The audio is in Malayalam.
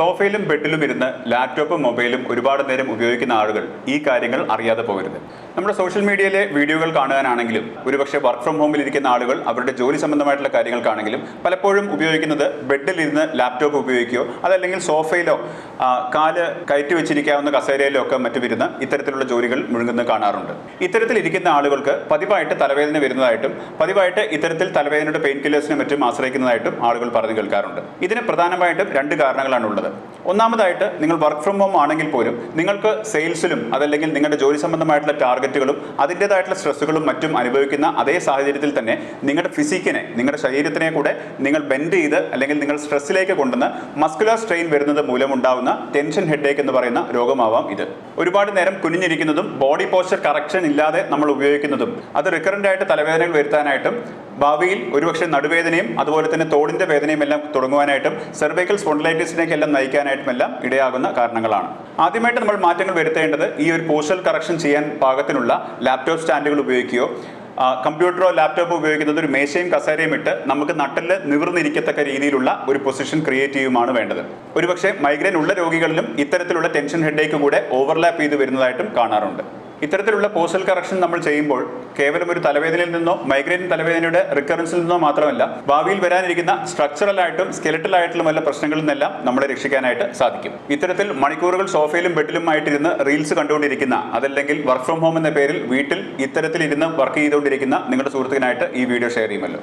സോഫയിലും ബെഡിലും ഇരുന്ന് ലാപ്ടോപ്പും മൊബൈലും ഒരുപാട് നേരം ഉപയോഗിക്കുന്ന ആളുകൾ ഈ കാര്യങ്ങൾ അറിയാതെ പോകരുത്. നമ്മുടെ സോഷ്യൽ മീഡിയയിലെ വീഡിയോകൾ കാണുവാനാണെങ്കിലും ഒരുപക്ഷെ വർക്ക് ഫ്രം ഹോമിൽ ഇരിക്കുന്ന ആളുകൾ അവരുടെ ജോലി സംബന്ധമായിട്ടുള്ള കാര്യങ്ങൾക്കാണെങ്കിലും പലപ്പോഴും ഉപയോഗിക്കുന്നത് ബെഡിൽ ഇരുന്ന് ലാപ്ടോപ്പ് ഉപയോഗിക്കുകയോ അതല്ലെങ്കിൽ സോഫയിലോ കാൽ കയറ്റി വെച്ചിരിക്കാവുന്ന കസേരയിലോ ഒക്കെ മറ്റു വരുന്ന ഇത്തരത്തിലുള്ള ജോലികൾ മുഴുകുന്നത് കാണാറുണ്ട്. ഇത്തരത്തിൽ ഇരിക്കുന്ന ആളുകൾക്ക് പതിവായിട്ട് തലവേദന വരുന്നതായിട്ടും പതിവായിട്ട് ഇത്തരത്തിൽ തലവേദനയുടെ പെയിൻ കില്ലേഴ്സിനെ മറ്റും ആശ്രയിക്കുന്നതായിട്ടും ആളുകൾ പറഞ്ഞു കേൾക്കാറുണ്ട്. ഇതിന് പ്രധാനമായിട്ടും രണ്ട് കാരണങ്ങളാണ് ഉള്ളത്. ഒന്നാമതായിട്ട് നിങ്ങൾ വർക്ക് ഫ്രം ഹോം ആണെങ്കിൽ പോലും നിങ്ങൾക്ക് സെയിൽസിലും അതല്ലെങ്കിൽ നിങ്ങളുടെ ജോലി സംബന്ധമായിട്ടുള്ള ടാർഗറ്റുകളും അതിന്റെതായിട്ടുള്ള സ്ട്രെസ്സുകളും മറ്റും അനുഭവിക്കുന്ന അതേ സാഹചര്യത്തിൽ തന്നെ നിങ്ങളുടെ ഫിസിക്കിനെ നിങ്ങളുടെ ശരീരത്തിനെ കൂടെ നിങ്ങൾ ബെൻഡ് ചെയ്ത് അല്ലെങ്കിൽ നിങ്ങൾ സ്ട്രെസ്സിലേക്ക് കൊണ്ടുവന്ന് മസ്കുലർ സ്ട്രെയിൻ വരുന്നത് മൂലമുണ്ടാവുന്ന ടെൻഷൻ ഹെഡേക്ക് എന്ന് പറയുന്ന രോഗമാവാം ഇത്. ഒരുപാട് നേരം കുനിഞ്ഞിരിക്കുന്നതും ബോഡി പോസ്ചർ കറക്ഷൻ ഇല്ലാതെ നമ്മൾ ഉപയോഗിക്കുന്നതും അത് റിക്കറന്റ് ആയിട്ട് തലവേദനകൾ വരുത്താനായിട്ടും ഭാവിയിൽ ഒരുപക്ഷെ നടുവേദനയും അതുപോലെ തന്നെ തോടിന്റെ വേദനയും എല്ലാം തുടങ്ങുവാനായിട്ടും സെർവൈക്കൽ സ്പോണ്ടിലൈറ്റിസിലേക്ക് എല്ലാം നയിക്കാനായിട്ടും എല്ലാം ഇടയാകുന്ന കാരണങ്ങളാണ്. ആദ്യമായിട്ട് നമ്മൾ മാറ്റങ്ങൾ വരുത്തേണ്ടത് ഈ ഒരു പോസ്റ്റൽ കറക്ഷൻ ചെയ്യാൻ പാകത്തിനുള്ള ലാപ്ടോപ്പ് സ്റ്റാൻഡുകൾ ഉപയോഗിക്കുകയോ കമ്പ്യൂട്ടറോ ലാപ്ടോപ്പോ ഉപയോഗിക്കുന്നത് ഒരു മേശയും കസേരയും ഇട്ട് നമുക്ക് നട്ടിൽ നിവർന്നിരിക്കത്തക്ക രീതിയിലുള്ള ഒരു പൊസിഷൻ ക്രിയേറ്റ് ചെയ്യുമാണ് വേണ്ടത്. ഒരുപക്ഷെ മൈഗ്രെയിൻ ഉള്ള രോഗികളിലും ഇത്തരത്തിലുള്ള ടെൻഷൻ ഹെഡേക്ക് കൂടെ ഓവർലാപ്പ് ചെയ്ത് വരുന്നതായിട്ടും കാണാറുണ്ട്. ഇത്തരത്തിലുള്ള പോസ്റ്റൽ കറക്ഷൻ നമ്മൾ ചെയ്യുമ്പോൾ കേവലം ഒരു തലവേദനയിൽ നിന്നോ മൈഗ്രെയിൻ തലവേദനയുടെ റിക്കറൻസിൽ നിന്നോ മാത്രമല്ല ഭാവിയിൽ വരാനിരിക്കുന്ന സ്ട്രക്ചറൽ ആയിട്ടും സ്കെലറ്റൽ ആയിട്ടുള്ള വല്ല പ്രശ്നങ്ങളിൽ നിന്നെല്ലാം നമ്മളെ രക്ഷിക്കാനായിട്ട് സാധിക്കും. ഇത്തരത്തിൽ മണിക്കൂറുകൾ സോഫയിലും ബെഡിലും ആയിട്ടിരുന്ന് റീൽസ് കണ്ടുകൊണ്ടിരിക്കുന്ന അതല്ലെങ്കിൽ വർക്ക് ഫ്രം ഹോം എന്ന പേരിൽ വീട്ടിൽ ഇത്തരത്തിൽ ഇരുന്ന് വർക്ക് ചെയ്തുകൊണ്ടിരിക്കുന്ന നിങ്ങളുടെ സുഹൃത്തിനായിട്ട് ഈ വീഡിയോ ഷെയർ ചെയ്യുമല്ലോ.